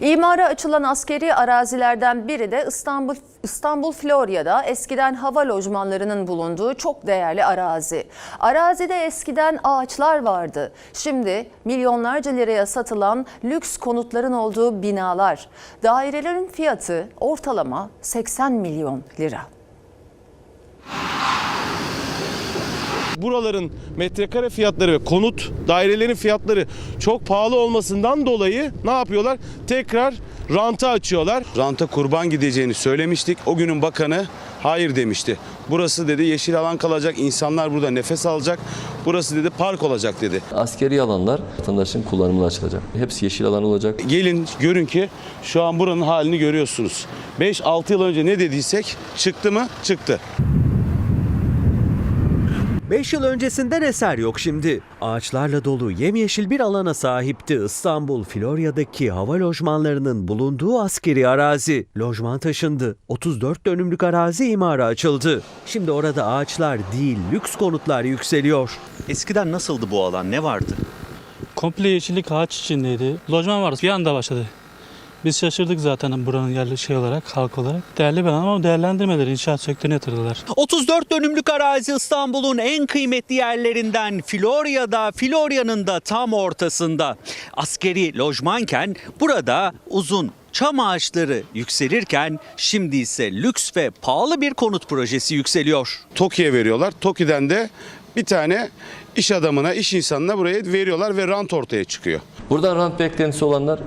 İmara açılan askeri arazilerden biri de İstanbul İstanbul Florya'da eskiden hava lojmanlarının bulunduğu çok değerli arazi. Arazide eskiden ağaçlar vardı. Şimdi milyonlarca liraya satılan lüks konutların olduğu binalar. Dairelerin fiyatı ortalama 80 milyon lira. Buraların metrekare fiyatları ve konut dairelerin fiyatları çok pahalı olmasından dolayı ne yapıyorlar? Tekrar ranta açıyorlar. Ranta kurban gideceğini söylemiştik. O günün bakanı hayır demişti. Burası dedi yeşil alan kalacak, insanlar burada nefes alacak. Burası dedi park olacak dedi. Askeri alanlar vatandaşın kullanımına açılacak. Hepsi yeşil alan olacak. Gelin görün ki şu an buranın halini görüyorsunuz. 5-6 yıl önce ne dediysek çıktı mı? Çıktı. 5 yıl öncesinden eser yok şimdi. Ağaçlarla dolu yemyeşil bir alana sahipti İstanbul Florya'daki hava lojmanlarının bulunduğu askeri arazi. Lojman taşındı. 34 dönümlük arazi imara açıldı. Şimdi orada ağaçlar değil lüks konutlar yükseliyor. Eskiden nasıldı bu alan? Ne vardı? Komple yeşillik ağaç içindeydi. Lojman vardı. Bir anda başladı. Biz şaşırdık zaten buranın yerli şey olarak, halk olarak. Değerli bir alan ama değerlendirmeleri inşaat sektörüne yatırdılar. 34 dönümlük arazi İstanbul'un en kıymetli yerlerinden Florya'da, Florya'nın da tam ortasında. Askeri lojmanken burada uzun çam ağaçları yükselirken şimdi ise lüks ve pahalı bir konut projesi yükseliyor. TOKİ'ye veriyorlar. TOKİ'den de bir tane iş adamına, iş insanına buraya veriyorlar ve rant ortaya çıkıyor. Buradan rant beklentisi olanlar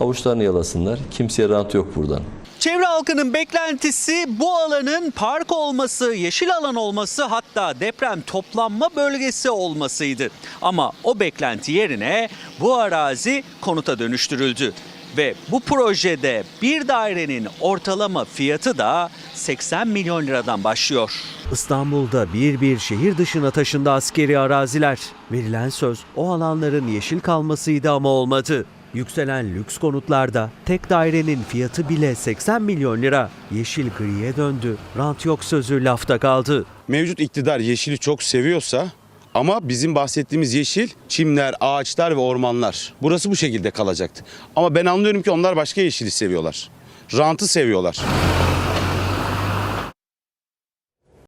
avuçlarını yalasınlar. Kimseye rant yok buradan. Çevre halkının beklentisi bu alanın park olması, yeşil alan olması hatta deprem toplanma bölgesi olmasıydı. Ama o beklenti yerine bu arazi konuta dönüştürüldü. Ve bu projede bir dairenin ortalama fiyatı da 80 milyon liradan başlıyor. İstanbul'da bir bir şehir dışına taşındı askeri araziler. Verilen söz o alanların yeşil kalmasıydı ama olmadı. Yükselen lüks konutlarda tek dairenin fiyatı bile 80 milyon lira. Yeşil griye döndü. Rant yok sözü lafta kaldı. Mevcut iktidar yeşili çok seviyorsa ama bizim bahsettiğimiz yeşil çimler, ağaçlar ve ormanlar. Burası bu şekilde kalacaktı. Ama ben anlıyorum ki onlar başka yeşili seviyorlar. Rantı seviyorlar.